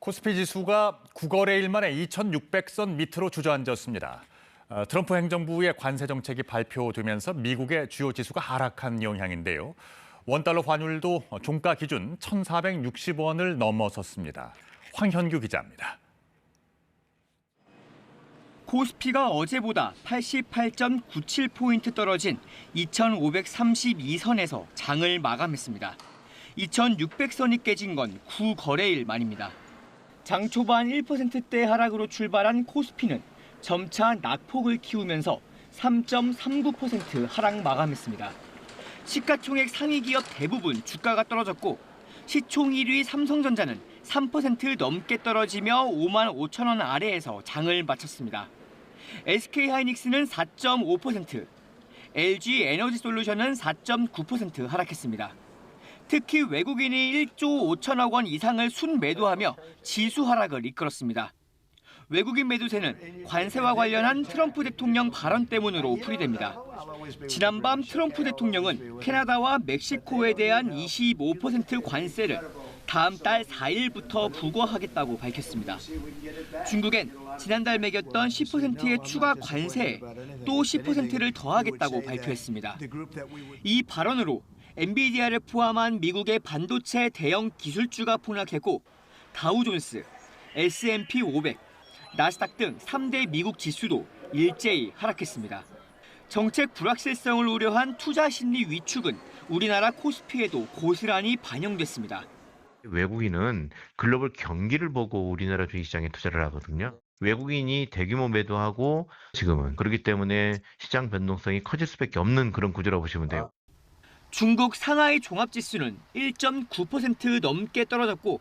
코스피 지수가 9거래일 만에 2,600선 밑으로 주저앉았습니다. 어, 트럼프 행정부의 관세 정책이 발표되면서 미국의 주요 지수가 하락한 영향인데요. 원달러 환율도 종가 기준 1,460원을 넘어섰습니다. 황현규 기자입니다. 코스피가 어제보다 88.97포인트 떨어진 2,532선에서 장을 마감했습니다. 2,600선이 깨진 건 9거래일 만입니다. 장 초반 1%대 하락으로 출발한 코스피는 점차 낙폭을 키우면서 3.39% 하락 마감했습니다. 시가총액 상위 기업 대부분 주가가 떨어졌고 시총 1위 삼성전자는 3% 넘게 떨어지며 5만 5천 원 아래에서 장을 마쳤습니다. SK하이닉스는 4.5%, LG 에너지솔루션은 4.9% 하락했습니다. 특히 외국인이 1조 5천억 원 이상을 순매도하며 지수 하락을 이끌었습니다. 외국인 매도세는 관세와 관련한 트럼프 대통령 발언 때문으로 풀이됩니다. 지난밤 트럼프 대통령은 캐나다와 멕시코에 대한 25% 관세를 다음 달 4일부터 부과하겠다고 밝혔습니다. 중국엔 지난달 매겼던 10%의 추가 관세에 또 10%를 더하겠다고 발표했습니다. 이 발언으로 엔비디아를 포함한 미국의 반도체 대형 기술주가 폭락했고 다우존스, S&P 500, 나스닥 등 3대 미국 지수도 일제히 하락했습니다. 정책 불확실성을 우려한 투자 심리 위축은 우리나라 코스피에도 고스란히 반영됐습니다. 외국인은 글로벌 경기를 보고 우리나라 주식시장에 투자를 하거든요. 외국인이 대규모 매도하고 지금은 그렇기 때문에 시장 변동성이 커질 수밖에 없는 그런 구조라고 보시면 돼요. 중국 상하이 종합지수는 1.9% 넘게 떨어졌고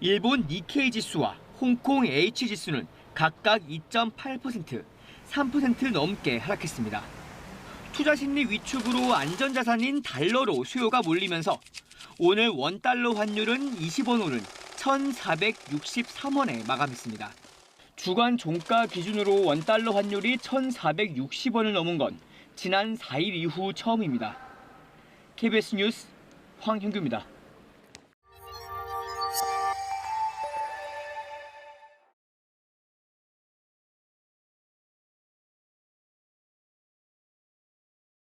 일본 니케이 지수와 홍콩 H 지수는 각각 2.8%, 3% 넘게 하락했습니다. 투자 심리 위축으로 안전자산인 달러로 수요가 몰리면서 오늘 원달러 환율은 20원 오른 1,463원에 마감했습니다. 주간 종가 기준으로 원달러 환율이 1,460원을 넘은 건 지난 4일 이후 처음입니다. KBS 뉴스 황현규입니다.